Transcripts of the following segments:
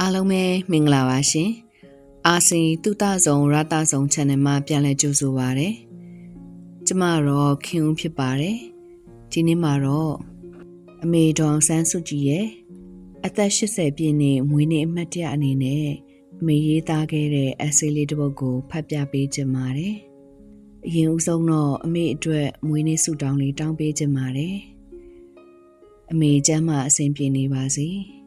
အားလုံးပဲမင်္ဂလာပါရှင်။အာစီတုတဆုံရတဆုံ channel မှာပြန်လည်ကြိုဆိုပါရစေ။ကျမတော့ခင်ဦးဖြစ်ပါတယ်။ဒီနေ့မှာတော့အမေဒေါန်ဆန်းစုကြည်ရဲ့အသက်80ပြည့်နှစ်မွေးနေ့အမှတ်တရအနေနဲ့အမေရေးသားခဲ့တဲ့အဆေးလေးတစ်ပုဒ်ကိုဖတ်ပြပေးခြင်းပါတယ်။အရင်ဦးဆုံးတော့အမေအတွက်မွေးနေ့ဆုတောင်းလေးတောင်းပေးခြင်းပါတယ်။အမေကျမ်းမာအဆင်ပြေနေပါစေ။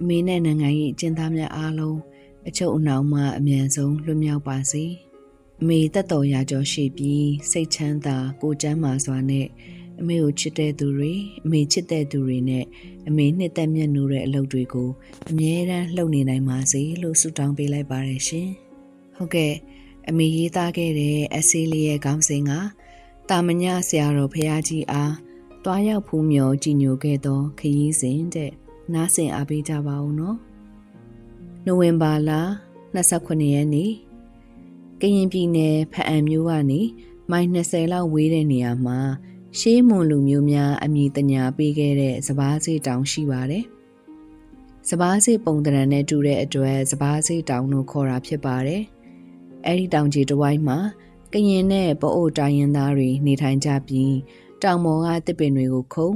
အမေနဲ့နိုင်ငံရေးအကျဉ်းသားများအားလုံးအချုပ်အနှောင်မှအမြန်ဆုံးလွတ်မြောက်ပါစေအမေတက်တော်ရာကျော်ရှိပြီးစိတ်ချမ်းသာကိုကျမ်းမာစွာနဲ့အမေကိုချစ်တဲ့သူတွေအမေချစ်တဲ့သူတွေနဲ့အမေနှစ်သက်မြတ်နိုးတဲ့အလုပ်တွေကိုအမြဲတမ်းလှုပ်နေနိုင်ပါစေလို့ဆုတောင်းပေးလိုက်ပါတယ်ရှင်ဟုတ်ကဲ့အမေရေးသားခဲ့တဲ့အဆေးလေးရဲ့ခေါင်းစဉ်ကတာမညဆရာတော်ဖရာကြီးအားတွားရောက်ဖူးမြော်ကြည်ညိုခဲ့သောခရီးစဉ်တဲ့ နားဆင်အားပေးကြပါဦးနော်နိုဝင်ဘာလ29ရက်နေ့ကရင်ပြည်နယ်ဖအံမြို့ကနေမိုင်20လောက်ဝေးတဲ့နေရာမှာရှေးမွန်လူမျိုးများအမည်တညာပေးခဲ့တဲ့စပားစေးတောင်ရှိပါတယ်။စပားစေးပုံတရံနဲ့တူတဲ့အတွက်စပားစေးတောင်လို့ခေါ်တာဖြစ်ပါတယ်။အဲဒီတောင်ကြီးတစ်ဝိုင်းမှာကရင်နဲ့ပအိုတိုင်းရင်းသားတွေနေထိုင်ကြပြီးတောင်ပေါ်ကတစ်ပင်တွေကိုခုံ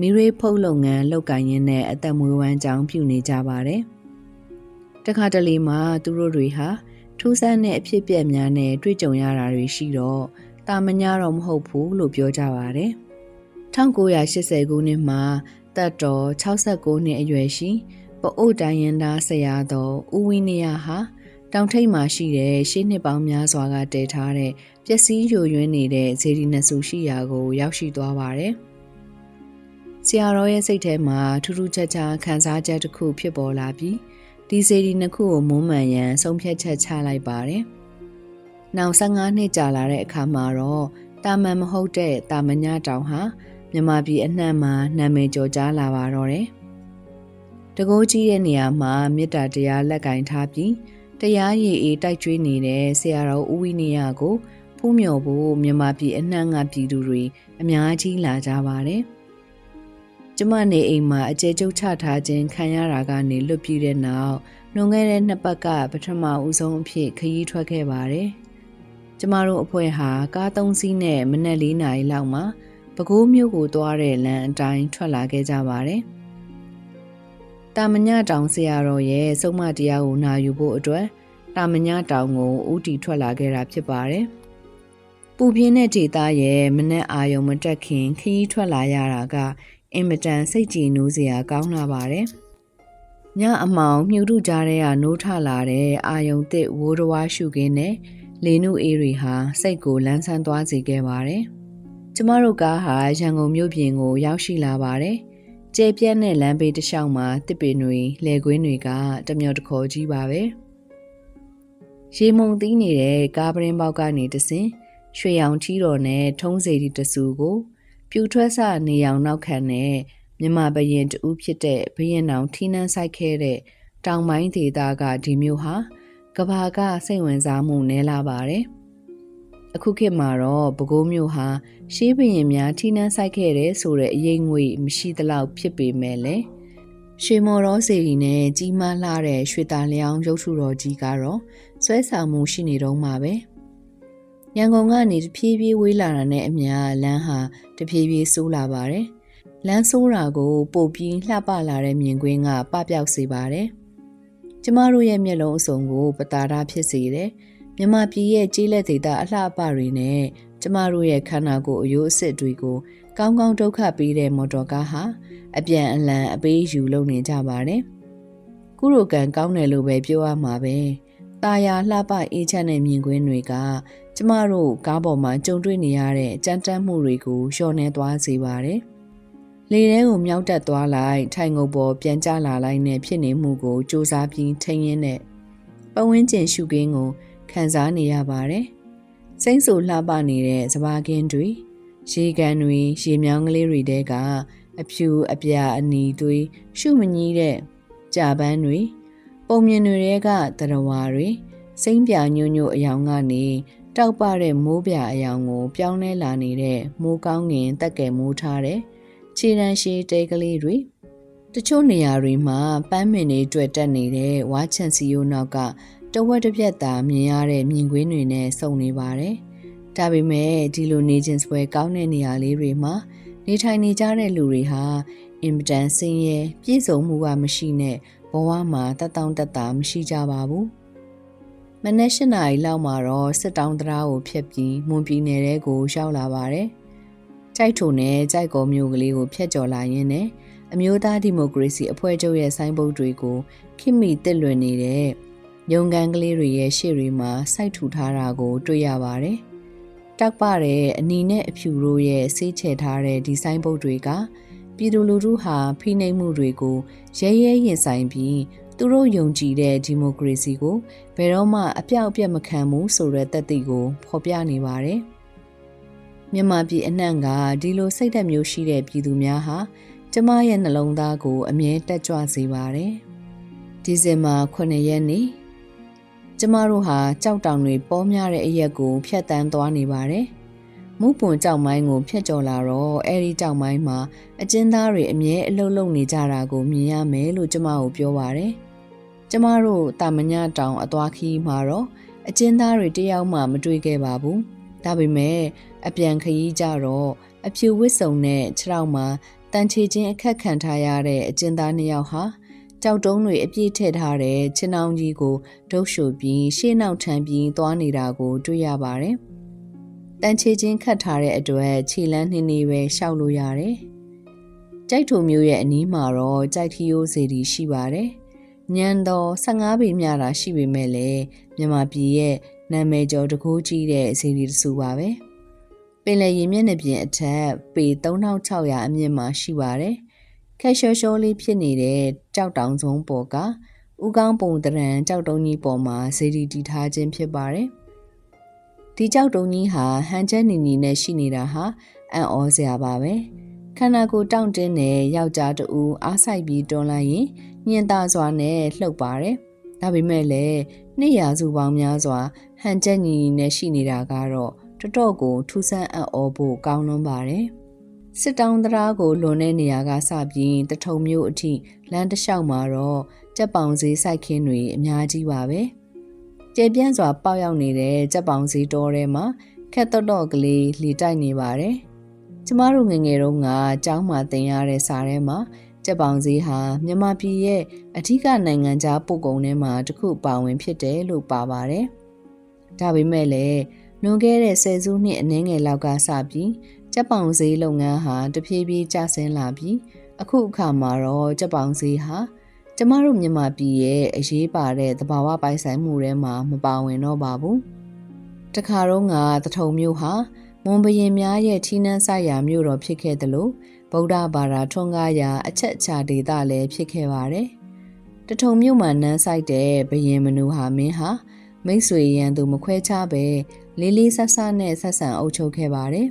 မီရေးဖုတ်လုပ်ငန်းလုပ်ကိုင်ရင်းနဲ့အသက်မွေးဝမ်းကြောင်းပြုနေကြပါတယ်။တခါတလေမှာသူတို့တွေဟာထူးဆန်းတဲ့အဖြစ်အပျက်များနဲ့တွေ့ကြုံရတာတွေရှိတော့တာမညာတော့မဟုတ်ဘူးလို့ပြောကြပါတယ်။1980ခုနှစ်မှာတက်တော်69နှစ်အရွယ်ရှိပအို့တိုင်းရင်သားဆရာတော်ဦးဝင်းနေရဟာတောင်ထိပ်မှာရှိတဲ့ရှေးနှစ်ပေါင်းများစွာကတည်ထားတဲ့ပျက်စီးယိုယွင်းနေတဲ့ဇေဒီနဆူရှိရာကို ရောက်ရှိသွားပါတယ်။ ဆရာတော်ရဲ့စိတ်ထဲမှာထူးထူးခြားခြားခံစားချက်တစ်ခုဖြစ်ပေါ်လာပြီးဒီစေဒီနှစ်ခုကိုမုံမှန်ရန်ဆုံးဖြတ်ချက်ချလိုက်ပါတယ်။နောက်15နှစ်ကြာလာတဲ့အခါမှာတော့တာမန်မဟုတ်တဲ့တာမညတောင်ဟာမြမပြည်အနှံ့မှာနာမည်ကျော်ကြားလာပါတော့တယ်။တကိုးကြီးရဲ့နေရာမှာမေတ္တာတရားလက်ကင်ထားပြီးတရားရည်အေးတိုက်ကျွေးနေတဲ့ဆရာတော်ဦးဝိနိယကိုဖူးမြော်ဖို့မြမပြည်အနှံ့ကပြည်သူတွေအများကြီးလာကြပါတယ်။ ကျမနေအိမ်မှာအကျဲကျုပ်ချထားခြင်းခံရတာကနေလွတ်ပြီးတဲ့နောက်လွန်ခဲ့တဲ့နှစ်ပတ်ကပထမဦးဆုံးအဖြစ်ခရီးထွက်ခဲ့ပါတယ်။ကျမတို့အဖွဲ့ဟာကားသုံးစီးနဲ့မနက်၄နာရီလောက်မှာပဲခူးမြို့ကိုသွားတဲ့လမ်းအတိုင်းထွက်လာခဲ့ကြပါတယ်။တာမညတောင်ဆရာတော်ရဲ့စုံမတရားကိုနာယူဖို့အတွက်တာမညတောင်ကိုဥတီထွက်လာခဲ့တာဖြစ်ပါတယ်။ပူပြင်းတဲ့ဒေသရဲ့မနက်အာယုံမတက်ခင်ခရီးထွက်လာရတာက အင်မတန်စိတ်ကြည်နိုးစရာကောင်းလာပါတယ်။ညအမောင်မြူထုကြားထဲကနိုးထလာတဲ့အာယုံသစ်ဝိုးတော်ဝါရှုခင်းနဲ့လေနုအေးတွေဟာစိတ်ကိုလန်းဆန်းသွားစေခဲ့ပါတယ်။ကျမတို့ကားဟာရန်ကုန်မြို့ပြင်ကို ရောက်ရှိလာပါတယ်။ကျဲပြန့်တဲ့လမ်းဘေးတစ်လျှောက်မှာတစ်ပင်တွေလယ်ကွင်းတွေကတမျောတခေါ်ကြီးပါပဲ။ရေမုံသီးနေတဲ့ကားပရင်ပေါက်ကနေတဆင်ရွှေရောင်ထီးတော်နဲ့ထုံးစေတီတဆူကို ပြူထွက်ဆနေအောင်နောက်ခံနဲ့မြမဘရင်တူဖြစ်တဲ့ဘရင်အောင်ထီးနှန်းဆိုင်ခဲ့တဲ့တောင်ပိုင်းဒေသကဒီမျိုးဟာကဘာကစိတ်ဝင်စားမှုနည်းလာပါတယ်။အခုခေတ်မှာတော့ပဲခူးမျိုးဟာရှေးဘရင်များထီးနှန်းဆိုင်ခဲ့တဲ့ဆိုတဲ့အရေးငွေမရှိသလောက်ဖြစ်ပေမဲ့လည်းရွှေမော်ရောစီရီနဲ့ကြီးမားလာတဲ့ရွှေตาလျောင်းရုပ်ထုတော်ကြီးကတော့ဆွဲဆောင်မှုရှိနေတော့မှာပဲ။ ရန်ကုန်ကနေတဖြည်းဖြည်းဝေးလာတာနဲ့အမျှလမ်းဟာတဖြည်းဖြည်းဆိုးလာပါတယ်။လမ်းဆိုးတာကိုပို့ပြီးလှပလာတဲ့မြင်ကွင်းကပပျောက်စေပါတယ်။ကျမတို့ရဲ့မျက်လုံးအစုံကိုပတာရဖြစ်စေတယ်။မြမပြည်ရဲ့ကြီးလက်သေးတာအလှအပတွေနဲ့ကျမတို့ရဲ့ခန္ဓာကိုယ်အယိုးအစ်တွေကိုကောင်းကောင်းဒုက္ခပေးတဲ့မော်တော်ကားဟာအပြန်အလှန်အပေးယူလုပ်နေကြပါတယ်။ကုရိုကန်ကောင်းတယ်လို့ပဲပြောရမှာပဲ။ตาယာလှပအေးချမ်းတဲ့မြင်ကွင်းတွေက ကျမတို့ကားပေါ်မှာကြုံတွေ့နေရတဲ့ကြမ်းတမ်းမှုတွေကိုလျှော့နှဲသွားစေပါတယ်။လေထဲကိုမြောက်တက်သွားလိုက်ထိုင်ငုပ်ပေါ်ပြန်ကျလာလိုက်နဲ့ဖြစ်နေမှုကိုစူးစမ်းပြီးထိန်းရင်းနဲ့ပဝင်းကျင်ရှုခင်းကိုခံစားနေရပါတယ်။စိမ့်ဆူလှပနေတဲ့စပါးကင်းတွေရေကန်တွေရေမြောင်းကလေးတွေတဲကအဖြူအပြာအနီတွေရှုမကြီးတဲ့ကြာပန်းတွေပုံမြင်တွေကတရဝါတွေစိမ့်ပြညို့ညို့အယောင်ကနေ တောက်ပတဲ့မိုးပြအယောင်ကို ပြောင်းလဲလာနေတဲ့မိုးကောင်းငင်တက်ကဲမိုးထားတဲ့ခြေတန်းရှိတဲကလေးတွေတတချို့နေရာတွေမှာပန်းမင်တွေတွေ့တက်နေတဲ့ဝါချန်စီယိုနောက်ကတဝက်တစ်ပြက်သာမြင်ရတဲ့မြင်ကွင်းတွေနဲ့စုံနေပါတယ်။ဒါပေမဲ့ဒီလိုနေခြင်းစွဲကောင်းတဲ့နေရာလေးတွေမှာနေထိုင်နေကြတဲ့လူတွေဟာအင်မတန်ဆင်းရဲပြည့်စုံမှုကမရှိနဲ့ဘဝမှာတတောင့်တတာမရှိကြပါဘူး။ မနက်၈နာရီလောက်မှာတော့စစ်တောင်းတရားကိုဖျက်ပြီးမွန်ပြည်နယ်ထဲကိုရောက်လာပါတယ်။ကြိုက်ထုံနဲ့ကြိုက်ကောမျိုးကလေးကိုဖျက်ကျော်လာရင်းနဲ့အမျိုးသားဒီမိုကရေစီအဖွဲ့ချုပ်ရဲ့ဆိုင်းဘုတ်တွေကိုခိမိတစ်လွင်နေတဲ့ရုံကန်ကလေးတွေရဲ့ရှေ့တွေမှာစိုက်ထူထားတာကို တွေ့ရပါတယ်။တောက်ပတဲ့အနီနဲ့အဖြူတို့ရဲ့ဆေးချဲထားတဲ့ဒီဆိုင်းဘုတ်တွေကပြည်သူလူထုဟာဖိနှိပ်မှုတွေကိုရဲရဲရင်ဆိုင်ပြီး သူတို့ယုံကြည်တဲ့ဒီမိုကရေစီကိုဘယ်တော့မှအပြောက်အပြက်မခံဘူးဆိုတဲ့သက်သေကိုဖော်ပြနေပါတယ်။မြန်မာပြည်အနှံ့ကဒီလိုစိတ်သက်မျိုးရှိတဲ့ပြည်သူများဟာကျမရဲ့နှလုံးသားကိုအမြဲတက်ကြွစေပါတယ်။ဒီဇင်ဘာ9ရက်နေ့ကျမတို့ဟာကြောက်တောင်တွေပေါ်များတဲ့အရက်ကိုဖျက်တမ်းသွားနေပါတယ်။မုပွန်ကြောက်မိုင်းကိုဖျက်ကျော်လာတော့အဲဒီကြောက်မိုင်းမှာအကျဉ်းသားတွေအမြဲအလုလုံနေကြတာကိုမြင်ရမယ်လို့ကျမကိုပြောပါတယ်။ ကျမတို့တာမညတောင်အသွားခီးမှာတော့အကျဉ်းသားတွေတယောက်မှမတွေ့ခဲ့ပါဘူး။ဒါပေမဲ့အပြန်ခရီးကြတော့အဖြူဝစ်စုံနဲ့ခြေထောက်မှာတန်ချေချင်းအခက်ခံထားရတဲ့အကျဉ်းသားနှစ်ယောက်ဟာကြောက်တုံးတွေအပြည့်ထည့်ထားတဲ့ချင်းနှောင်းကြီးကိုဒုတ်ရှုပြီးရှေ့နောက်ထမ်းပြီးသွားနေတာကိုတွေ့ရပါတယ်။တန်ချေချင်းခတ်ထားတဲ့အတွက်ခြေလန်းနှင်းနေပဲရှောက်လို့ရတယ်။ကြိုက်ထုံမျိုးရဲ့အနီးမှာတော့ကြိုက်ထီယိုးစေတီရှိပါတယ်။ ညံတော့15ပေမြတာရှိပေမဲ့လည်းမြန်မာပြည်ရဲ့နာမည်ကျော်တကူးကြီးတဲ့စေတီတဆူပါပဲ။ပင်လယ်ရေမျက်နှာပြင်အထက်ပေ3600အမြင့်မှာရှိပါတယ်။ခက်ရှောရှောလေးဖြစ်နေတဲ့ကြောက်တောင်စုံပေါ်ကဥကောင်းပုံတရံကြောက်တုံးကြီးပေါ်မှာဇေဒီတီထားခြင်းဖြစ်ပါတယ်။ဒီကြောက်တုံးကြီးဟာဟန်ချက်နီနီနဲ့ရှိနေတာဟာအံ့ဩစရာပါပဲ။ ခန္ဓာကိုယ်တောင့်တင်းတဲ့ယောက်ျားတူအားဆိုင်ပြီးတွန်းလိုက်ရင်ညင်သာစွာနဲ့လှုပ်ပါတယ်။ဒါပေမဲ့လည်းနှစ်ရာစုပေါင်းများစွာဟန်ချက်ညီညီနဲ့ရှိနေတာကတော့တော်တော်ကိုထူးဆန်းအံ့ဩဖို့ကောင်းလွန်းပါတယ်။စစ်တောင်းတရားကိုလွန်တဲ့နေရာကစပြီးတထုံမျိုးအထိလမ်းတစ်လျှောက်မှာတော့ကြက်ပောင်ဈေးစိုက်ခင်းတွေအများကြီးပါပဲ။ကျေပြန့်စွာပေါက်ရောက်နေတဲ့ကြက်ပောင်ဈေးတောထဲမှာခက်တော့တော့ကလေးလှီတိုက်နေပါတယ်။ ကျမတို့ငငယ်တုန်းကကျောင်းမှာသင်ရတဲ့စာထဲမှာကြက်ပောင်ဈေးဟာမြန်မာပြည်ရဲ့အထူးကနိုင်ငံခြားပို့ကုန်ထဲမှာတစ်ခုပါဝင်ဖြစ်တယ်လို့ပါပါတယ်။ဒါပေမဲ့လည်းလွန်ခဲ့တဲ့ဆယ်စုနှစ်အနည်းငယ်လောက်ကစပြီးကြက်ပောင်ဈေးလုပ်ငန်းဟာတဖြည်းဖြည်းကျဆင်းလာပြီးအခုအခါမှာတော့ကြက်ပောင်ဈေးဟာကျမတို့မြန်မာပြည်ရဲ့အရေးပါတဲ့သဘာဝပိုင်ဆိုင်မှုထဲမှာမပါဝင်တော့ပါဘူး။တခါတော့ကတထုံမြို့ဟာ မွန်ဘရင်များရဲ့ထီးနှန်းဆိုင်ရာမြို့တော်ဖြစ်ခဲ့တယ်လို့ဗုဒ္ဓဘာသာထွန်းကားရာအချက်အချာဒေသလည်းဖြစ်ခဲ့ပါတယ်။တထုံမြို့မှာနန်းဆိုင်တဲ့ဘရင်မနူဟာမင်းဟာမိတ်ဆွေရန်သူမခွဲခြားပဲလေးလေးဆဆနဲ့ဆက်ဆံအုပ်ချုပ်ခဲ့ပါတယ်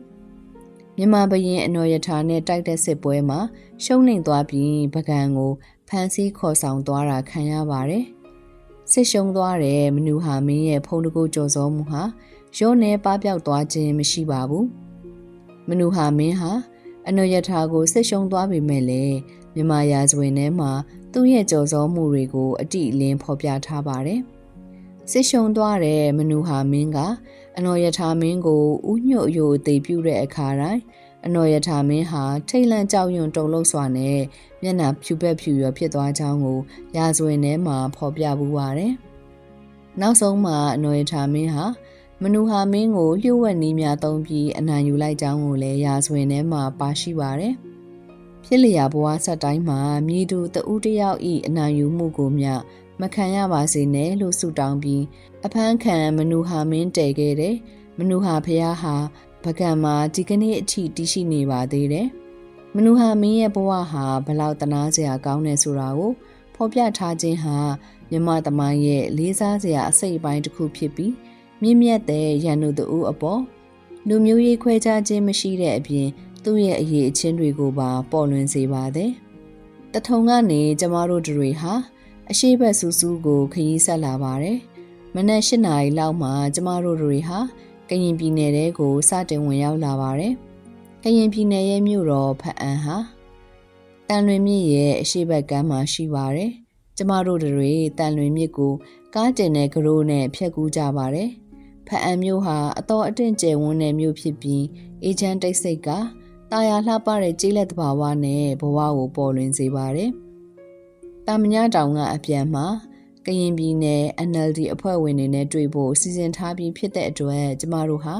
။မြန်မာဘရင်အနော်ရထာနဲ့တိုက်တဲ့စစ်ပွဲမှာရှုံးနိမ့်သွားပြီးပကံကိုဖမ်းဆီးခေါ်ဆောင်သွားတာခံရပါတယ်။စစ်ရှုံးသွားတဲ့မနူဟာမင်းရဲ့ဖုံးတကူကြော်စောမှုဟာ ရောနေပပျောက်သွားခြင်းမရှိပါဘူး။မနူဟာမင်းဟာအနော်ရထာကိုစစ်ရှုံးသွားပေမဲ့လည်းမြန်မာရာဇဝင်ထဲမှာသူ့ရဲ့ကြော်စောမှုတွေကိုအတိအလင်းဖော်ပြထားပါတယ်။စစ်ရှုံသွားတဲ့မနူဟာမင်းကအနော်ယထာမင်းကိုဥညွတ်အယိုအသေးပြုတဲ့အခါတိုင်းအနော်ယထာမင်းဟာထိတ်လန့်ကြောက်ရွံ့တုန်လှုပ်စွာနဲ့မျက်နှာဖြူပက်ဖြူရဖြစ်သွားကြောင်းကိုရာဇဝင်ထဲမှာဖော်ပြပူပါတယ်။နောက်ဆုံးမှာအနော်ယထာမင်းဟာ မနူဟာမင်းကိုလျှို့ဝှက်နီးများသုံးပြီးအနိုင်ယူလိုက်ကြောင်းကိုလည်းရာဇဝင်ထဲမှာပါရှိပါတယ်။ဖြစ်လျာဘဝဆက်တိုင်းမှာမြည်သူတဦးတယောက်ဤအနိုင်ယူမှုကိုမျှမခံရပါစေနဲ့လို့ဆုတောင်းပြီးအဖမ်းခံမနူဟာမင်းတည်ခဲ့တယ်။မနူဟာဖះဟာပကံမှာဒီကနေ့အထိတည်ရှိနေပါသေးတယ်။မနူဟာမင်းရဲ့ဘဝဟာဘလောက်တနာစရာကောင်းနေဆိုတာကိုဖော်ပြထားခြင်းဟာမြမသမိုင်းရဲ့လေးစားစရာအစိတ်အပိုင်းတစ်ခုဖြစ်ပြီး မြင့်မြတ်တဲ့ရန်သူတို့အပေါ်လူမျိုးရေးခွဲခြားခြင်းမရှိတဲ့အပြင်သူ့ရဲ့အရေးအချင်းတွေကိုပါပေါ်လွင်စေပါတယ်။တထုံကနေကျမတို့တွေဟာအရှိဘက်စူးစူးကိုခရီးဆက်လာပါတယ်။မနက်၈နာရီလောက်မှကျမတို့တွေဟာကရင်ပြည်နယ်တဲကိုစတင်ဝင်ရောက်လာပါတယ်။ကရင်ပြည်နယ်ရဲ့မြို့တော်ဖအံဟာတန်လွင်မြစ်ရဲ့အရှိဘက်ကမ်းမှာရှိပါတယ်။ကျမတို့တွေတန်လွင်မြစ်ကိုကားတင်တဲ့ကရိုးနဲ့ဖြတ်ကူးကြပါတယ်။ ဖအံမျိုးဟာအတော်အတင့်ကျယ်ဝန်းတဲ့မြို့ဖြစ်ပြီးအေချမ်းတိတ်ဆိတ်ကတာယာလှပတဲ့ကျေးလက်တဘာဝနဲ့ဘဝကိုပေါ်လွင်စေပါတယ်။တာမညတောင်ကအပြန်မှာကရင်ပြည်နယ် NLD အဖွဲ့ဝင်တွေနဲ့တွေ့ဖို့စီစဉ်ထားပြီးဖြစ်တဲ့အတွက်ကျမတို့ဟာ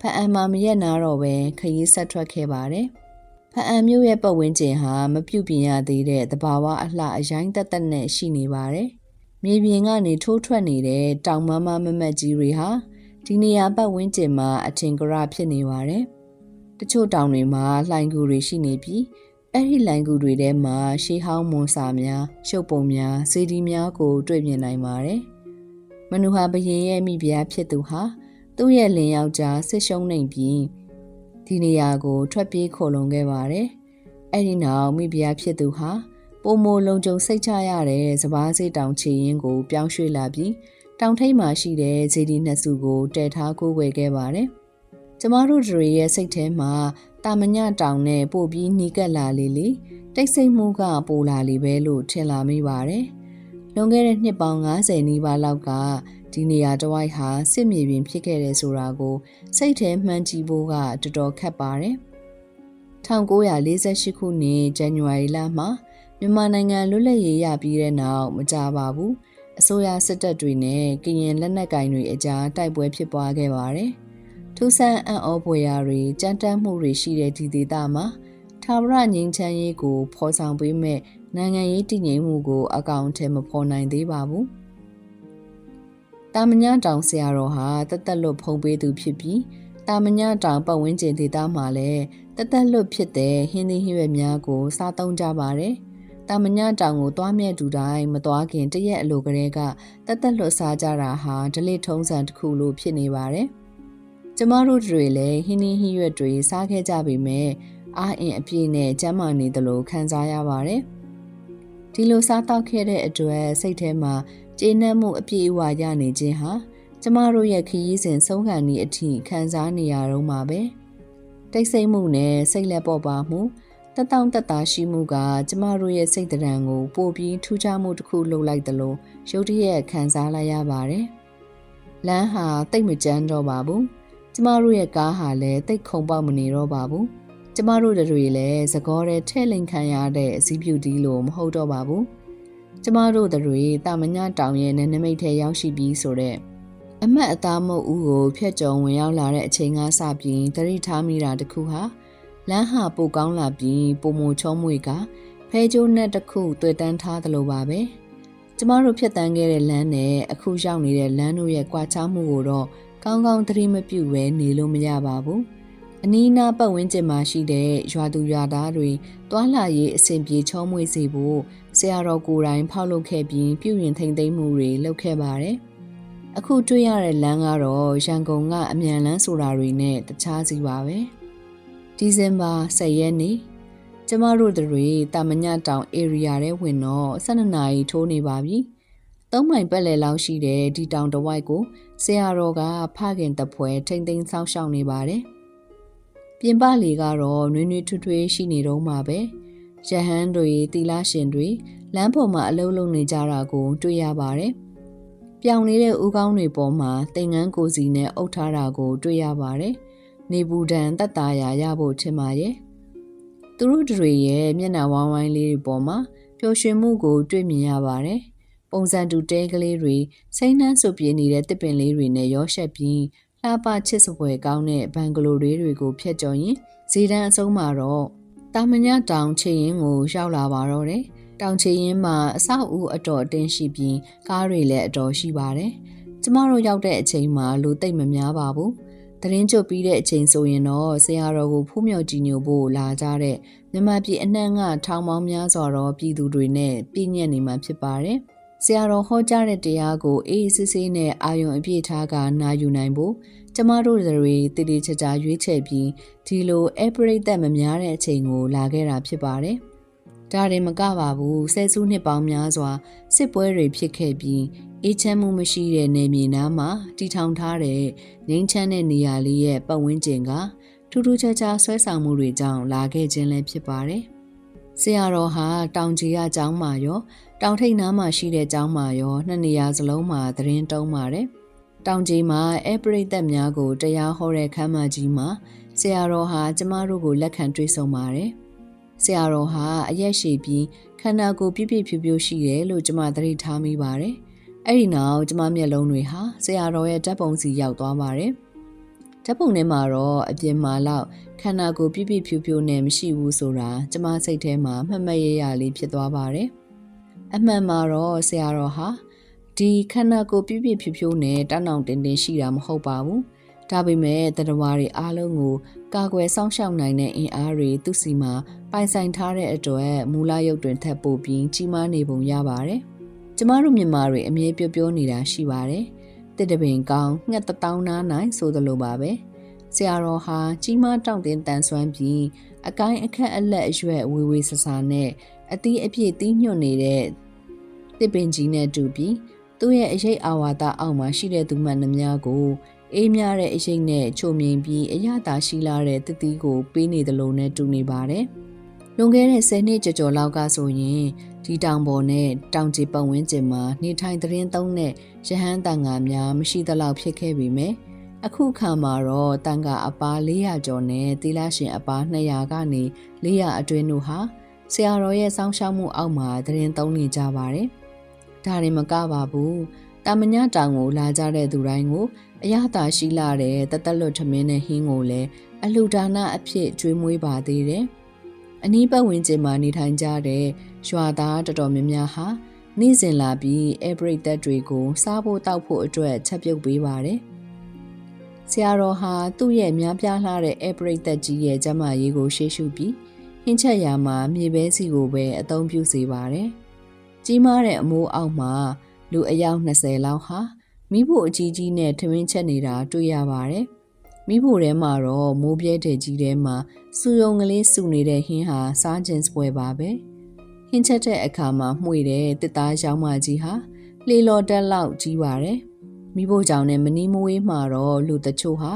ဖအံမှာမရက်နာတော့ပဲခရီးဆက်ထွက်ခဲ့ပါတယ်။ဖအံမြို့ရဲ့ပတ်ဝန်းကျင်ဟာမပြုတ်ပြင်ရသေးတဲ့တဘာဝအလှအရိုင်းတက်တက်နဲ့ရှိနေပါတယ်။မြေပြင်ကနေထိုးထွက်နေတဲ့တောင်မမမမတ်ကြီးတွေဟာ ဒီနေရာပတ်ဝန်းကျင်မှာအထင်ကရဖြစ်နေပါတယ်။တချို့တောင်တွေမှာလှိုင်ကူတွေရှိနေပြီးအဲ့ဒီလိုင်ကူတွေထဲမှာရှေးဟောင်းမွန်စာများရှုပ်ပုံများစေတီများကို တွေ့မြင်နိုင်ပါတယ်။မနူဟာဘရင်ရဲ့မိဖုရားဖြစ်သူဟာသူ့ရဲ့လင်ယောက်ျားဆစ်ရှုံးနေပြီးဒီနေရာကို ထွက်ပြေးခိုလုံခဲ့ပါတယ်။အဲ့ဒီနောက်မိဖုရားဖြစ်သူဟာပုံမလုံခြုံစိတ်ချရတဲ့စပားစိတ်တောင်ချီရင်ကို ပြောင်းရွှေ့လာပြီး တောင်ထိပ်မှာရှိတဲ့ဇေဒီနှစ်စုကိုတည်ထားကိုးကွယ်ခဲ့ပါတယ်။ကျမတို့တွေရဲ့စိတ်ထဲမှာတာမညတောင်နဲ့ပို့ပြီးနီးကပ်လာလေလေတိတ်ဆိတ်မှုကပိုလာလေပဲလို့ထင်လာမိပါတယ်။လွန်ခဲ့တဲ့နှစ်ပေါင်း90နီးပါးလောက်ကဒီနေရာတစ်ဝိုက်ဟာစစ်မြေပြင်ဖြစ်ခဲ့တဲ့ဆိုတာကိုစိတ်ထဲမှန်းကြည့်ဖို့ကတော်တော်ခက်ပါတယ်။1948ခုနှစ်ဇန်နဝါရီလမှာမြန်မာနိုင်ငံလွတ်လပ်ရေးရပြီးတဲ့နောက်မကြပါဘူး။ အစိုးရစစ်တပ်တွေနဲ့ကရင်လက်နက်ကင်တွေအကြားတိုက်ပွဲဖြစ်ပွားခဲ့ပါတယ်။ထူးဆန်းအံ့ဩဖွယ်ရာတွေကြမ်းတမ်းမှုတွေရှိတဲ့ဒီဒေသမှာထာဝရငြိမ်းချမ်းရေးကိုဖော်ဆောင်ပေးမဲ့နိုင်ငံရေးတည်ငြိမ်မှုကို အကောင့်ထဲမဖော်နိုင်သေးပါဘူး။တာမညတောင်ဆရာတော်ဟာတသက်လွတ်ဖုံးပေးသူဖြစ်ပြီးတာမညတောင်ပတ်ဝန်းကျင်ဒေသမှာလည်းတသက်လွတ်ဖြစ်တဲ့ဟင်းသီးဟင်းရွက်များကိုစားသုံးကြပါတယ်။ တာမညတောင်ကိုသွားမြဲတူတိုင်းမသွားခင်တရက်အလိုကလေးကတသက်လွတ်စားကြတာဟာဒလိထုံးစံတစ်ခုလိုဖြစ်နေပါတယ်။ကျမတို့တွေလည်းဟင်းနှင်းဟင်းရွက်တွေစားခဲ့ကြပေမဲ့အားအင်အပြည့်နဲ့ကျန်းမာနေသလိုခံစားရပါတယ်။ဒီလိုစားတောက်ခဲ့တဲ့အတွက်စိတ်ထဲမှာကျေနပ်မှုအပြည့်အဝရနေခြင်းဟာကျမတို့ရဲ့ခရီးစဉ်ဆုံးခံနေအထိခံစားနေရတော့မှာပဲ။တိတ်ဆိတ်မှုနဲ့စိတ်လက်ပေါ်ပါမှု တတောင့်တတာရှိမှုကကျမတို့ရဲ့စိတ်တံကိုပိုပြီးထူးခြားမှုတစ်ခုလှုပ်လိုက်သလိုရုတ်တရက်ခံစားလိုက်ရပါတယ်။လမ်းဟာတိတ်မကြမ်းတော့ပါဘူး။ကျမတို့ရဲ့ကားဟာလည်းတိတ်ခုံပေါက်မနေတော့ပါဘူးကျမတို့တွေလည်းသကောတဲ့ထဲ့လိန်ခံရတဲ့အစည်းပြူတီးလို့မဟုတ်တော့ပါဘူးကျမတို့တွေတာမညတောင်ရဲ့နနမိတ်ထဲရောက်ရှိပြီးဆိုတော့အမတ်အသားမုတ်ဦးကိုဖျက်ကျော်ဝင်ရောက်လာတဲ့အချိန်ကစပြီးတရိထားမိတာတခုဟာ လမ်းဟာပိုကောင်းလာပြီးပုံမချုံးမွေကဖဲကျိုးနဲ့တခုတွေ့တန်းထားသလိုပါပဲကျမတို့ဖြတ်တန်းခဲ့တဲ့လမ်းနဲ့အခုရောက်နေတဲ့လမ်းတို့ရဲ့ကွာခြားမှုကိုတော့ကောင်းကောင်းသတိမပြုဘဲနေလို့မရပါဘူး။အနီးနားပတ်ဝန်းကျင်မှာရှိတဲ့ရွာသူရွာသားတွေတွာလာရေးအစဉ်ပြေချောမွေ့စေဖို့ဆရာတော်ကိုယ်တိုင်ဖောက်လုပ်ခဲ့ပြီးပြုရင်ထိမ့်သိမ်းမှုတွေလုပ်ခဲ့ပါတယ်။အခုတွေ့ရတဲ့လမ်းကတော့ရန်ကုန်ကအမြန်လန်းဆိုတာတွေနဲ့တခြားစီပါပဲ။ ဒီဇင်ဘာ10ရက်နေ့ကျမတို့တွေတာမညတောင် area ထဲဝင်တော့12နာရီထိုးနေပါပြီ။သုံးမိုင်ပတ်လည်လောက်ရှိတဲ့ဒီတောင်တဝိုက်ကိုဆရာတော်ကဖခင်တပွဲထိမ့်သိမ်းဆောက်ရှောက်နေပါတယ်။ပြင်ပလေကတော့နွေးနွေးထွထွေးရှိနေတော့မှာပဲ။ရဟန်းတွေတီလာရှင်တွေလမ်းပေါ်မှာအလုံးလုံးနေကြတာကိုတွေ့ရပါတယ်။ပြောင်နေတဲ့ဦးကောင်းတွေပေါ်မှာသင်ငန်းကိုစီနဲ့အုပ်ထားတာကိုတွေ့ရပါတယ်။ နေဘူးတန်တတ်တာရာရဖို့ထင်ပါရဲ့။သူတို့တွေရဲ့မျက်နှာဝိုင်းဝိုင်းလေးတွေပေါ်မှာပျော်ရွှင်မှုကို တွေ့မြင်ရပါတယ်။ပုံစံတူတဲကလေးတွေစိမ့်နှန်းဆူပြေနေတဲ့တစ်ပင်လေးတွေနဲ့ရောရှက်ပြီးလှပချစ်စပွဲကောင်းတဲ့ဘန်ဂလိုလေးတွေကိုဖျက်ကျော်ရင်ဇီဒန်အဆုံးမှာတော့တာမညတောင်ချေရင်ကိုရောက်လာပါတော့တယ်။တောင်ချေရင်မှာအဆောက်အဦအတော်အတင်းရှိပြီးကားတွေလည်းအတော်ရှိပါတယ်။ကျမတို့ရောက်တဲ့အချိန်မှာလူသိမ့်မများပါဘူး။ တရင်ကျွတ်ပြီးတဲ့အချိန်ဆိုရင်တော့ဆရာတော်ကိုဖူးမြော်ကြည်ညိုဖို့လာကြတဲ့မြမပြည်အနှံ့ကထောင်ပေါင်းများစွာသောပြည်သူတွေနဲ့ပြည့်ညက်နေမှာဖြစ်ပါတယ်။ဆရာတော်ဟောကြားတဲ့တရားကိုအေးအေးဆေးဆေးနဲ့အာယုံအပြည့်ထားကနာယူနိုင်ဖို့ကျမတို့တွေတည်တည်ချာချာရွေးချယ်ပြီးဒီလိုအပရိသတ်မများတဲ့အချိန်ကိုလာခဲ့တာဖြစ်ပါတယ်။ ဒါရင်မကပါဘူးဆယ်စုနှစ်ပေါင်းများစွာစစ်ပွဲတွေဖြစ်ခဲ့ပြီးအေးချမ်းမှုမရှိတဲ့နေမြေနားမှာတီထောင်ထားတဲ့ငိမ့်ချမ်းတဲ့နေရာလေးရဲ့ပတ်ဝန်းကျင်ကထူးထူးခြားခြားဆွဲဆောင်မှုတွေကြောင့်လာခဲ့ခြင်းလည်းဖြစ်ပါတယ်။ဆရာတော်ဟာတောင်ကြီးရကျောင်းမှာရောတောင်ထိပ်နားမှာရှိတဲ့ကျောင်းမှာရောနှစ်နေရာစလုံးမှာသတင်းတုံးပါတယ်။တောင်ကြီးမှာအဲပရိသတ်များကိုတရားဟောတဲ့ခမ်းမကြီးမှာဆရာတော်ဟာကျမတို့ကိုလက်ခံတွေ့ဆုံပါတယ်။ ဆရာတော်ဟာအရက်ရှိပြီးခန္ဓာကိုယ်ပြည့်ပြည့်ဖြူဖြူရှိတယ်လို့ကျမသတိထားမိပါတယ်။အဲ့ဒီနောက်ကျမမျက်လုံးတွေဟာဆရာတော်ရဲ့ဓာတ်ပုံစီရောက်သွားပါတယ်။ဓာတ်ပုံထဲမှာတော့အပြင်မှာလောက်ခန္ဓာကိုယ်ပြည့်ပြည့်ဖြူဖြူနဲ့မရှိဘူးဆိုတာကျမစိတ်ထဲမှာမှတ်မှတ်ရရလေးဖြစ်သွားပါတယ်။အမှန်မှာတော့ဆရာတော်ဟာဒီခန္ဓာကိုယ်ပြည့်ပြည့်ဖြူဖြူနဲ့တောင်းတောင်းတင်းတင်းရှိတာမဟုတ်ပါဘူး။ ဒါပေမဲ့တရဝါတွေအားလုံးကိုကာကွယ်စောင့်ရှောက်နိုင်တဲ့အင်အားတွေသူ့စီမှာပိုင်ဆိုင်ထားတဲ့အတွက်မူလရုပ်တွင်ထပ်ပို့ပြီးကြီးမားနေပုံရပါတယ်။ကျမတို့မြန်မာတွေအမြဲပြောပြောနေတာရှိပါတယ်။တစ်တပင်ကောင်းငှက်တတောင်းနားနိုင်ဆိုသလိုပါပဲ။ဆရာတော်ဟာကြီးမားတောင့်တင်းတန်ဆွမ်းပြီးအကိုင်းအခက်အလက်အရွက်ဝေဝေဆဆာနဲ့အသီးအပြည့်တီးညွတ်နေတဲ့တစ်ပင်ကြီးနဲ့တူပြီးသူ့ရဲ့အရေးအာဝါဒအောက်မှာရှိတဲ့သူမှန်သမျှကို အေးမြတဲ့အရေးနဲ့ချုံမြင်ပြီးအရသာရှိလာတဲ့တတိကိုပေးနေတယ်လို့နဲ့တူနေပါတယ်။လွန်ခဲ့တဲ့10နှစ်ကျော်ကျော်လောက်ကဆိုရင်ဒီတောင်ပေါ်နဲ့တောင်ကြီးပတ်ဝန်းကျင်မှာနေထိုင်သတင်းသုံးတဲ့ရဟန်းတန်ဃာများမရှိသလောက်ဖြစ်ခဲ့ပြီမယ်။အခုခါမှာတော့တန်ဃာအပါ400ကျော်နဲ့သီလရှင်အပါ200ကနေ400အတွင်းတို့ဟာဆရာတော်ရဲ့စောင့်ရှောက်မှုအောက်မှာသတင်းသုံးနေကြပါတယ်။ဒါရင်မကပါဘူး။ တာမညတောင်ကိုလာကြတဲ့သူတိုင်းကိုအရသာရှိလာတဲ့တသက်လွတ်ထမင်းနဲ့ဟင်းကိုလည်းအလှူဒါနအဖြစ်ကျွေးမွေးပါသေးတယ်။အနီးပတ်ဝန်းကျင်မှာနေထိုင်ကြတဲ့ရွာသားတော်တော်များများဟာနေ့စဉ်လာပြီးအဲဘရိတ်သက်တွေကိုစားဖို့တောက်ဖို့အတွက်ချက်ပြုတ်ပေးပါတယ်။ဆရာတော်ဟာသူ့ရဲ့များပြားလှတဲ့အဲဘရိတ်သက်ကြီးရဲ့ကျမရေးကိုရှေ့ရှုပြီးဟင်းချက်ရာမှာမြေပဲစီကိုပဲအသုံးပြုစေပါတယ်။ကြီးမားတဲ့အမိုးအောက်မှာ လူအယောက်20လောက်ဟာမိဖို့အကြီးကြီးနဲ့ထမင်းချက်နေတာတွေ့ရပါတယ်။မိဖို့ထဲမှာတော့မိုးပြဲတဲ့ကြီးထဲမှာစူယုံကလေးစုနေတဲ့ဟင်းဟာစားခြင်းစပွဲပါပဲ။ဟင်းချက်တဲ့အခါမှာမှွေတဲ့တစ်သားရောင်းမကြီးဟာလေလော်တက်လောက်ကြီးပါတယ်။မိဖို့ကြောင့်နဲ့မနီးမဝေးမှာတော့လူတချို့ဟာ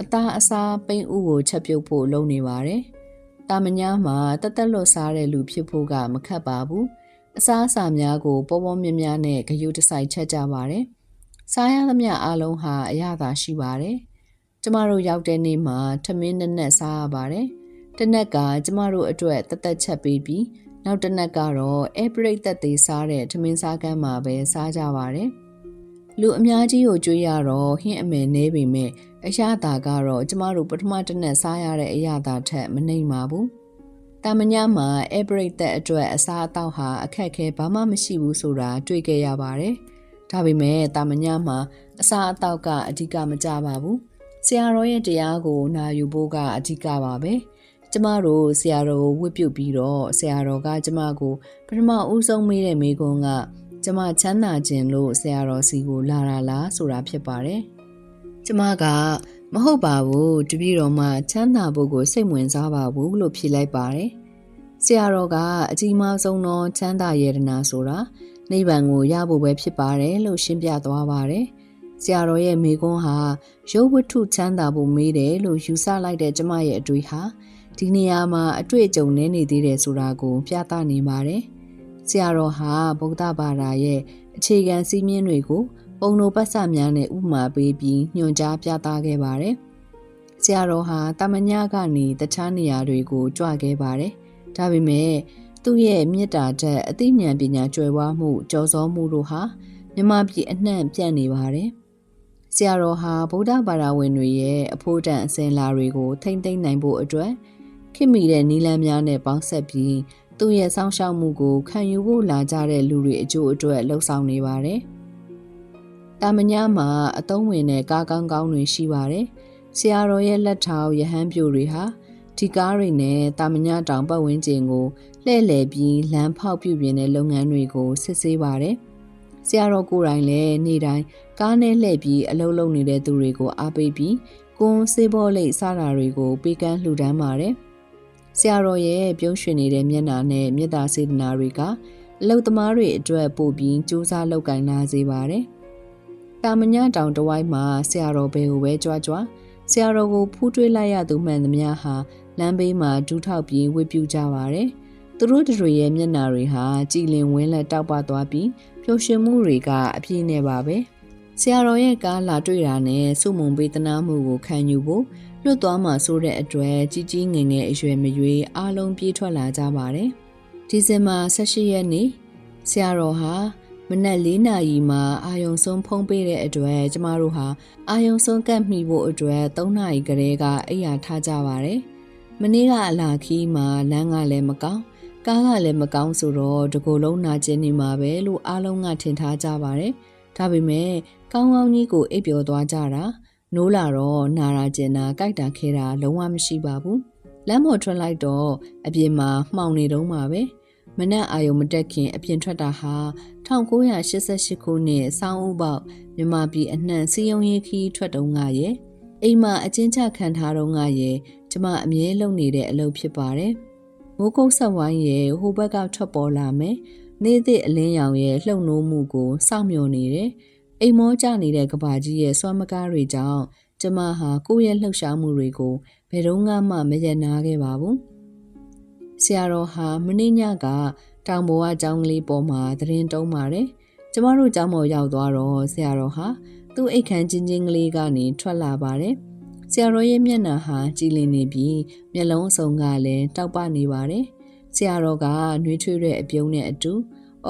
အသားအစားပိန်းဥကိုချက်ပြုတ်ဖို့လုပ်နေပါတယ်။တာမညာမှာတသက်လွတ်စားတဲ့လူဖြစ်ဖို့ကမခက်ပါဘူး။ အစားအစာများကိုပေါ်ပေါ်မြများနဲ့ဂယုတစိုက်ချက်ကြပါတယ်။စားရသမျှအားလုံးဟာအရသာရှိပါတယ်။ကျမတို့ရောက်တဲ့နေ့မှာထမင်းနဲ့နဲ့စားရပါတယ်။တစ်နက်ကကျမတို့အတွက်တသက်ချက်ပေးပြီးနောက်တစ်နက်ကတော့အဲပရိတ်သက်သေးစားတဲ့ထမင်းစားကမ်းမှာပဲစားကြပါတယ်။လူအများကြီးကိုကြွေးရတော့ဟင်းအမယ်နေပေမဲ့အရသာကတော့ကျမတို့ပထမတစ်နက်စားရတဲ့အရသာထက်မနှိမ်ပါဘူး။ တာမညမှာအဲပရိတ်သက်အတွက်အစားအသောက်ဟာအခက်ခဲဘာမှမရှိဘူးဆိုတာတွေ့ခဲ့ရပါတယ်။ဒါပေမဲ့တာမညမှာအစာအသောက်ကအဓိကမကြပါဘူးဆရာတော်ရဲ့တရားကိုနာယူဖို့ကအဓိကပါပဲကျမတို့ဆရာတော်ကိုဝတ်ပြုတ်ပြီးတော့ဆရာတော်ကကျမကိုပထမဦးဆုံးမေးတဲ့မိကုန်းကကျမချမ်းသာခြင်းလို့ဆရာတော်စီကိုလာတာလားဆိုတာဖြစ်ပါတယ်ကျမက မဟုတ်ပါဘူးတပည့်တော်မှချမ်းသာဖို့ကိုစိတ်ဝင်စားပါဘူးလို့ဖြေလိုက်ပါတယ်ဆရာတော်ကအကြီးမားဆုံးသောချမ်းသာယေဒနာဆိုတာနိဗ္ဗာန်ကိုရဖို့ပဲဖြစ်ပါတယ်လို့ရှင်းပြသွားပါတယ်။ဆရာတော်ရဲ့မိကွန်းဟာရုပ်ဝတ္ထုချမ်းသာဖို့မေးတယ်လို့ယူဆလိုက်တဲ့ကျမရဲ့အတွေ့ဟာဒီနေရာမှာအတွေ့အကြုံနည်းနေသေးတယ်ဆိုတာကိုပြသနေပါတယ်။ဆရာတော်ဟာဗုဒ္ဓဘာသာရဲ့အခြေခံစည်းမျဉ်းတွေကို ပုံလိုပတ်စများနဲ့ဥမာပေးပြီးညွှန်ကြားပြသခဲ့ပါတယ်။ဆရာတော်ဟာတမညာကနေတခြားနေရာတွေကိုကြွခဲ့ပါတယ်။ဒါပေမဲ့သူ့ရဲ့မေတ္တာတက်အသိဉာဏ်ပညာကျွယ်ဝမှုကြော်စောမှုတို့ဟာမြမပြည်အနှံ့ပြန့်နေပါတယ်။ဆရာတော်ဟာဗုဒ္ဓဘာသာဝင်တွေရဲ့အဖို့တန်အစင်လာတွေကိုထိမ့်သိမ့်နိုင်ဖို့အတွက်ခင်မိတဲ့နီလန်းများနဲ့ပေါင်းဆက်ပြီးသူ့ရဲ့စောင့်ရှောက်မှုကိုခံယူဖို့လာကြတဲ့လူတွေအကျိုးအတွက်လှုံ့ဆော်နေပါတယ်။ တာမညာမှာအသုံးဝင်တဲ့ကားကောင်းကောင်းတွေရှိပါတယ်။ဆရာတော်ရဲ့လက်ထောက်ယဟန်ပြိုတွေဟာဒီကားတွေနဲ့တာမညတောင်ပတ်ဝန်းကျင်ကိုလှည့်လည်ပြီးလမ်းဖောက်ပြုပြင်တဲ့လုပ်ငန်းတွေကိုစစ်ဆေးပါတယ်။ဆရာတော်ကိုယ်တိုင်လည်းနေ့တိုင်းကားနဲ့လှည့်ပြီးအလုပ်လုပ်နေတဲ့သူတွေကိုအားပေးပြီးကွန်စေးဘောလိတ်စတာတွေကိုပေးကမ်းလှူဒန်းပါတယ်။ဆရာတော်ရဲ့ပြုံးရွှင်နေတဲ့မျက်နှာနဲ့မေတ္တာစေတနာတွေကအလုသမားတွေအတွက်ပို့ပြီးစူးစမ်းလုပ်ကင်လာစေပါတယ်။ တာမညတောင်တဝိုင်းမှာဆရာတော်ဘယ်ကိုပဲကြွားကြွားဆရာတော်ကိုဖူးတွေးလိုက်ရသူမှန်သမျှဟာလမ်းဘေးမှာဒူးထောက်ပြီးဝတ်ပြုကြပါတယ်။သူတို့တွေရဲ့မျက်နာတွေဟာကြည်လင်ဝင်းလက်တောက်ပသွားပြီးပျော်ရွှင်မှုတွေကအပြည့်နဲ့ပါပဲဆရာတော်ရဲ့ကားလာတွေ့တာနဲ့စုမုံပေးသနာမှုကိုခံယူဖို့လွတ်သွားမှဆိုတဲ့အတွက်ကြီးကြီးငယ်ငယ်အရွယ်မရွေးအားလုံးပြေးထွက်လာကြပါတယ်ဒီဇင်ဘာ18ရက်နေ့ဆရာတော်ဟာ မနက်၄နာရီမှာအာယုံဆုံးဖုံးပေးတဲ့အတွက်ကျမတို့ဟာအာယုံဆုံးကတ်မိဖို့အတွက်3နာရီကလေးကအိယာထားကြပါတယ်။မနေ့ကအလာခီးမှာလမ်းကလည်းမကောင်းကားကလည်းမကောင်းဆိုတော့တကူလုံးနာကျင်နေမှာပဲလို့အားလုံးကထင်ထားကြပါတယ်။ဒါပေမဲ့ကောင်းကောင်းကြီးကိုအိပ်ပျော်သွားကြတာနိုးလာတော့နာရာကျင်တာကြိုက်တာခဲတာလုံးဝမရှိပါဘူး။လမ်းပေါ်ထွက်လိုက်တော့အပြင်မှာမှောင်နေတော့မှာပဲ။မနက်အာယုံမတက်ခင်အပြင်ထွက်တာဟာ 1988ခုနှစ်စောင်းဥပေါမြမပြည်အနှံ့စီယုံရင်ခီးထွက်တုံးကရဲ့အိမ်မှာအချင်းချခံထားတော့ကရဲ့ကျမအမြဲလုပ်နေတဲ့အလုပ်ဖြစ်ပါတယ်။မိုးကုတ်ဆက်ဝိုင်းရဲ့ဟိုဘက်ကထွက်ပေါ်လာမယ်။နေ့သည့်အလင်းရောင်ရဲ့လှုပ်နိုးမှုကိုစောင့်မျှော်နေတယ်။အိမ်မောကျနေတဲ့ကဘာကြီးရဲ့စွမ်းမကားတွေကြောင့်ကျမဟာကိုယ့်ရဲ့လှုပ်ရှားမှုတွေကိုဘယ်တော့မှမရနာခဲ့ပါဘူး။ဆရာတော်ဟာမင်းညက တောင်ပေါ်ကကျောင်းကလေးပေါ်မှာသတင်းတုံးပါတယ်။ကျမတို့ကျောင်းပေါ်ရောက်သွားတော့ဆရာတော်ဟာသူ့အိတ်ခမ်းချင်းချင်းကလေးကနေထွက်လာပါတယ်။ဆရာတော်ရဲ့မျက်နှာဟာကြည်လင်နေပြီးမျက်လုံးစုံကလည်းတောက်ပနေပါတယ်။ဆရာတော်ကနှွေးထွေးတဲ့အပြုံးနဲ့အတူ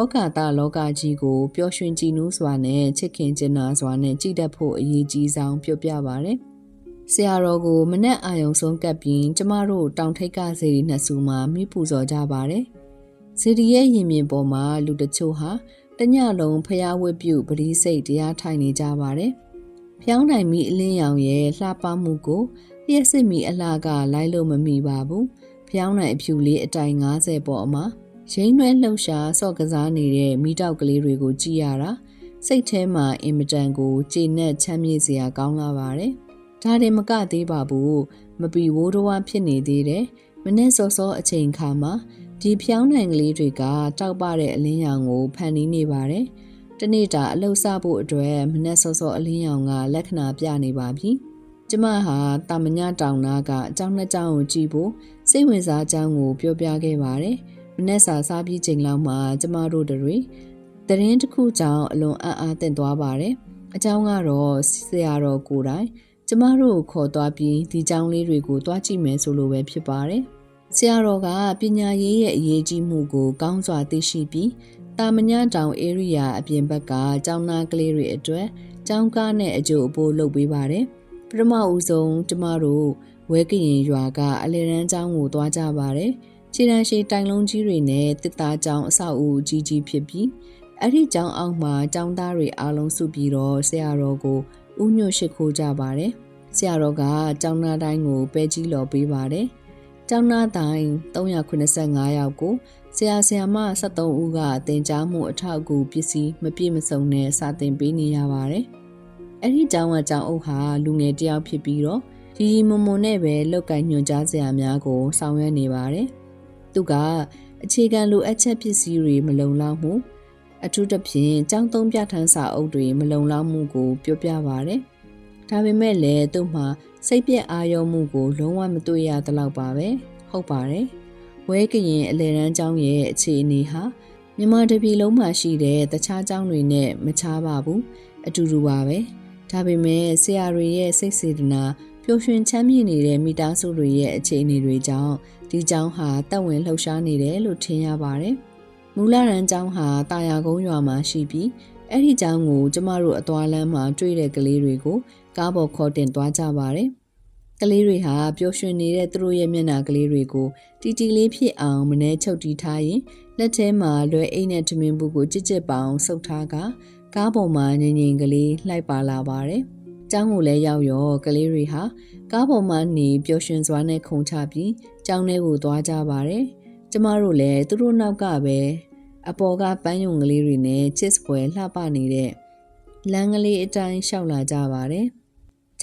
ဩကာသလောကကြီးကိုပျော်ရွှင်ကြည်နူးစွာနဲ့ချစ်ခင်ကျင်နာစွာနဲ့ကြည်တတ်ဖို့အရေးကြီးဆုံးပြောပြပါရတယ်။ဆရာတော်ကိုမနက်အာယုံဆုံးကပ်ပြီးကျမတို့တောင်ထိပ်ကစေတီနှစ်ဆူမှာမိပူဇော်ကြပါတယ်။ စေတီရဲ့ရင်ပြင်ပေါ်မှာလူတချို့ဟာတညလုံးဖျားဝတ်ပြုပရိစိတ်တရားထိုင်နေကြပါတယ်။ဖျောင်းနိုင်မိအလင်းရောင်ရဲ့လှပမှုကိုလျှက်စစ်မိအလားကလိုက်လို့မမိပါဘူး။ဖျောင်းနိုင်အဖြူလေးအတိုင်90ပေါ်အမှာရင်းနှဲလှုပ်ရှားစော့ကစားနေတဲ့မိတောက်ကလေးတွေကိုကြည့်ရတာစိတ်ထဲမှာအင်မတန်ကိုကျေနပ်ချမ်းမြေ့စရာကောင်းလာပါတယ်။ဒါတင်မကသေးပါဘူးမပီဝိုးတော်ဖြစ်နေသေးတယ်မနေ့စောစောအချိန်ခါမှာ ဒီဖျောင်းနိုင်ကလေးတွေကတောက်ပတဲ့အလင်းရောင်ကိုဖန်တီးနေပါတယ်တနေ့တာအလှုပ်ဆဖို့အတွက်မနေ့စောစောအလင်းရောင်ကလက္ခဏာပြနေပါပြီကျမဟာတာမညတောင်နာကအကြောင်းနှစ်ကြောင်းကိုကြည့်ဖို့စိတ်ဝင်စားအကြောင်းကိုပြောပြခဲ့ပါတယ်မနေ့စာစားပြီးချိန်လောက်မှာကျမတို့တွေတရင်တစ်ခုကြောင့်အလွန်အံ့အားသင့်သွားပါတယ်အကြောင်းကတော့ဆရာတော်ကိုယ်တိုင်ကျမတို့ကိုခေါ်သွားပြီးဒီကျောင်းလေးတွေကိုတွားကြည့်မယ်ဆိုလိုပဲဖြစ်ပါတယ်။ ဆရာတော်ကပညာရေးရဲ့အရေးကြီးမှုကို ကောင်းစွာသိရှိပြီးတာမညတောင် area အပြင်ဘက်ကကျောင်းသားကလေးတွေအတွက်ကျောင်းကားနဲ့အကျိုးအပိုးလုပ်ပေးပါတယ်။ပထမဦးဆုံးကျမတို့ဝဲကရင်ရွာကအလဲရန်ကျောင်းကိုတွားကြပါတယ်။ခြေတန်းရှိတိုင်လုံးကြီးတွေနဲ့တစ်သားကျောင်းအဆောက်အဦကြီးကြီးဖြစ်ပြီးအဲ့ဒီကျောင်းအောက်မှာကျောင်းသားတွေအားလုံးစုပြီးတော့ဆရာတော်ကိုဥညွတ်ရှိခိုးကြပါတယ်။ဆရာတော်ကကျောင်းသားတိုင်းကိုပဲကြီးလော်ပေးပါတယ်။ ကျောင်းသားတိုင်း385ယောက်ကိုဆရာဆရာမ73ဦးကတင် जा မှုအထောက်အကူပစ္စည်းမပြည့်မစုံနဲ့စာသင်ပေးနေရပါတယ်။အဲ့ဒီကျောင်းကကျောင်းအုပ်ဟာလူငယ်တယောက်ဖြစ်ပြီးတော့ရီရီမုံမုံနဲ့ပဲလောက်ကင်ညွှန်ကြားစရာများကိုဆောင်ရွက်နေပါတယ်။သူကအခြေခံလိုအပ်ချက်ပစ္စည်းတွေမလုံလောက်မှုအထူးသဖြင့်ចောင်းသုံးပြထန်းစာအုပ်တွေမလုံလောက်မှုကိုပြောပြပါရယ်။ ဒါပေမဲ့လည်းသူ့မှာစိတ်ပြက်အာရုံမှုကိုလုံးဝမတွေ့ရသလောက်ပါပဲ။ဟုတ်ပါတယ်။ဝဲကရင်အလဲရန်ကျောင်းရဲ့အခြေအနေဟာမြန်မာတပြည်လုံးမှာရှိတဲ့တခြားကျောင်းတွေနဲ့မခြားပါဘူး။အတူတူပါပဲ။ဒါပေမဲ့ဆရာတွေရဲ့စိတ်စေတနာပျော်ရွှင်ချမ်းမြေ့နေတဲ့မိသားစုတွေရဲ့အခြေအနေတွေကြောင့်ဒီကျောင်းဟာတက်ဝင်လှုပ်ရှားနေတယ်လို့ထင်ရပါတယ်။မူလရန်ကျောင်းဟာတာယာကုန်းရွာမှာရှိပြီးအဲ့ဒီကျောင်းကိုကျမတို့အသွားလမ်းမှာတွေ့တဲ့ကလေးတွေကို ကားပေါ်ခေါ်တင်သွားကြပါတယ်။ကလေးတွေဟာပျော်ရွှင်နေတဲ့သူတို့ရဲ့မျက်နှာကလေးတွေကိုတီတီလေးဖြစ်အောင်မနှဲချုပ်တီးထားရင်လက်ထဲမှာလွယ်အိတ်နဲ့ထမင်းဘူးကိုကြစ်ကြစ်ပအောင်ဆုပ်ထားကကားပေါ်မှာငင်ငင်ကလေးလှိုက်ပါလာပါတယ်။ကျောင်းကိုလည်းရောက်ရောကလေးတွေဟာကားပေါ်မှာနေပျော်ရွှင်စွာနဲ့ခုန်ချပြီးကျောင်းထဲကိုသွားကြပါတယ်။ကျမတို့လည်းသူတို့နောက်ကပဲအပေါ်ကပန်းယုံကလေးတွေနဲ့ချစ်ပွဲလှပနေတဲ့လမ်းကလေးအတိုင်းရှောက်လာကြပါတယ်။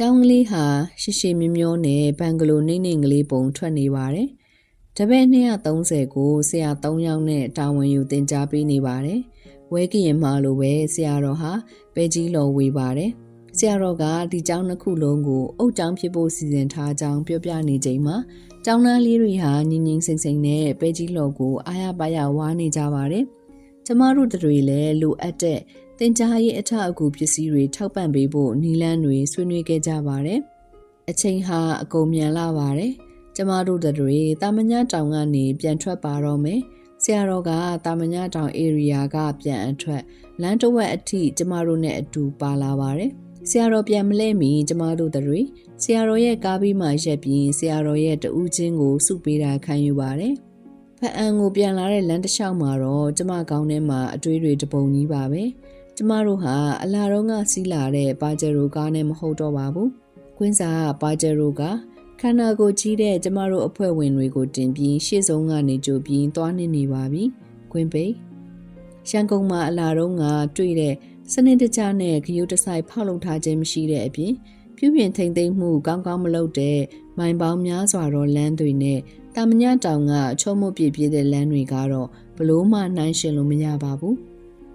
ကျောင်းကလေးဟာရှိရှိမြမျောနဲ့ဘန်ဂလိုနှိမ့်နှိမ့်ကလေးပုံထွက်နေပါတယ်။တပည့်230ကိုဆရာ3ယောက်နဲ့တာဝန်ယူတင် जा ပေးနေပါတယ်။ဝဲကရင်မှလိုပဲဆရာတော်ဟာပဲကြီးလော်ဝေးပါတယ်။ဆရာတော်ကဒီကျောင်းနှစ်ခုလုံးကိုအုတ်ကျောင်းဖြစ်ဖို့စီစဉ်ထားကြောင်းပြောပြနေချိန်မှာကျောင်းသားလေးတွေဟာငင်းငင်းစိမ့်စိမ့်နဲ့ပဲကြီးလော်ကိုအားရပါရဝါနေကြပါတယ်။ကျမတို့တွေလည်းလိုအပ်တဲ့ တင်ကြားရေးအထအကူပစ္စည်းတွေထောက်ပံ့ပေးဖို့နီလန်းတွေဆွေးနွေးခဲ့ကြပါတယ်။အချိန်ဟာအကုန်မြန်လာပါတယ်။ကျမတို့တွေကတာမညတောင်ကနေပြန်ထွက်ပါတော့မယ်။ဆရာတော်ကတာမညတောင် area ကပြန်အထွက်လမ်းတစ်ဝက်အထိကျမတို့နဲ့အတူပါလာပါတယ်။ဆရာတော်ပြန်မလဲမီကျမတို့တွေဆရာတော်ရဲ့ကားပြီးမှရက်ပြီးဆရာတော်ရဲ့တူးချင်းကိုစုပေးတာခံယူပါတယ်။ဖအံကိုပြန်လာတဲ့လမ်းတစ်လျှောက်မှာတော့ကျမကောင်းထဲမှာအတွေးတွေတပုံကြီးပါပဲ။ ကျမတို့ဟာအလာတော့ကစီးလာတဲ့ပါဂျယ်ရိုကားနဲ့မဟုတ်တော့ပါဘူး။ကွင်းစာကပါဂျယ်ရိုကခန္ဓာကိုယ်ကြီးတဲ့ကျမတို့အဖွဲ့ဝင်တွေကိုတင်ပြီးရှေ့ဆုံးကနေကြိုပြီးသွားနေနေပါပြီ။ကွင်းပိတ်ရန်ကုန်မှာအလာတော့ကတွေ့တဲ့စနစ်တကျနဲ့ဂရုတစိုက်ဖောက်လုပ်ထားခြင်းမရှိတဲ့အပြင်ပြုပြင်ထိန်သိမ်းမှုကောင်းကောင်းမလုပ်တဲ့မိုင်ပေါင်းများစွာသောလမ်းတွေနဲ့တာမညတောင်ကချုံမပြည့်ပြည့်တဲ့လမ်းတွေကတော့ဘလို့မှနှိုင်းရှင်လို့မရပါဘူး။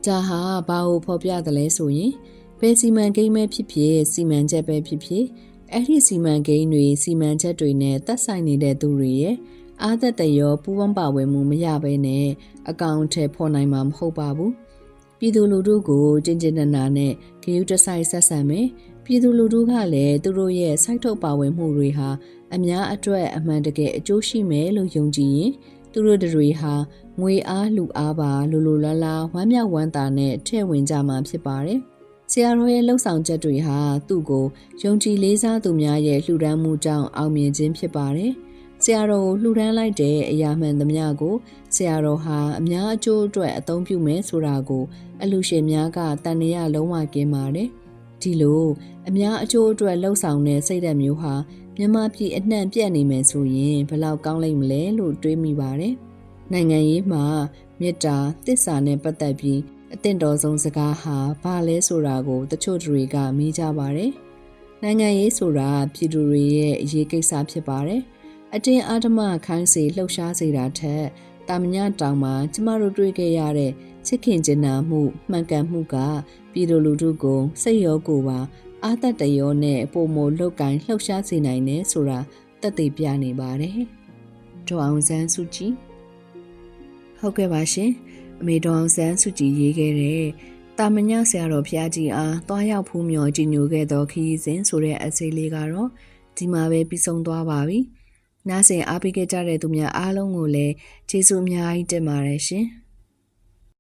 ဒါဟာဘာကိုဖော်ပြတယ်လဲဆိုရင်ဘယ်စီမံကိန်းပဲဖြစ်ဖြစ်စီမံချက်ပဲဖြစ်ဖြစ်အဲ့ဒီစီမံကိန်းတွေစီမံချက်တွေနဲ့သက်ဆိုင်နေတဲ့သူတွေရဲ့အားသက်တရောပူးပေါင်းပါဝင်မှုမရဘဲနဲ့အကောင့်ထဲဖော်နိုင်မှာမဟုတ်ပါဘူး။ပြည်သူလူထုကိုကျင်ကျင်နာနာနဲ့ဂရုတစိုက်ဆက်ဆံမယ်ပြည်သူလူထုကလည်းသူတို့ရဲ့စိုက်ထုတ်ပါဝင်မှုတွေဟာအများအတွက်အမှန်တကယ်အကျိုးရှိမယ်လို့ယုံကြည်ရင် သူတို့တွေဟာငွေအားလူအားပါလိုလိုလားလားဝမ်းမြောက်ဝမ်းသာနဲ့ထည့်ဝင်ကြမှာဖြစ်ပါတယ်။ဆရာတော်ရဲ့လှုပ်ဆောင်ချက်တွေဟာသူ့ကိုယုံကြည်လေးစားသူများရဲ့လှူဒန်းမှုကြောင့်အောင်မြင်ခြင်းဖြစ်ပါတယ်။ဆရာတော်ကိုလှူဒန်းလိုက်တဲ့အရာမှန်သမျှကိုဆရာတော်ဟာအများအကျိုးအတွက်အသုံးပြုမယ်ဆိုတာကိုအလူရှင်များကတန်ရလုံးဝကင်းပါတယ်။ဒီလိုအများအကျိုးအတွက်လှုပ်ဆောင်တဲ့စိတ်ဓာတ်မျိုးဟာ မြန်မာပြည်အနှံ့ပြန့်နေမယ်ဆိုရင်ဘယ်လောက်ကောင်းလိမ့်မလဲလို့တွေးမိပါတယ်။နိုင်ငံရေးမှာမေတ္တာသစ္စာနဲ့ပတ်သက်ပြီးအသင့်တော်ဆုံးစကားဟာဘာလဲဆိုတာကိုတချို့တွေကမေးကြပါတယ်။နိုင်ငံရေးဆိုတာပြည်သူတွေရဲ့အရေးကိစ္စဖြစ်ပါတယ်။အတင်းအာဓမခိုင်းစေလှုပ်ရှားစေတာထက်တာမညတောင်မှာကျမတို့တွေ့ခဲ့ရတဲ့ချစ်ခင်ကျင်နာမှုမှန်ကန်မှုကပြည်သူလူထုကိုစိတ်ရောကိုယ်ပါ အာတတရောနဲ့ပုံမလုတ်ကင်လှုပ်ရှားစေနိုင်တယ်ဆိုတာတက်သိပြနေပါတယ်။ဒေါအောင်ဆန်းစုကြည်ဟုတ်ကဲ့ပါရှင်အမေဒေါအောင်ဆန်းစုကြည်ရေးခဲ့တဲ့တာမညဆရာတော်ဖျားကြီးအားတွားရောက်ဖူးမြော်ကြည်ညိုခဲ့သောခရီးစဉ်ဆိုတဲ့အစိလေးကတော့ဒီမှာပဲပြီးဆုံးသွားပါပြီ။နားဆင်အားပေးခဲ့ကြတဲ့သူများအားလုံးကိုလည်းကျေးဇူးအများကြီးတင်ပါတယ်ရှင်။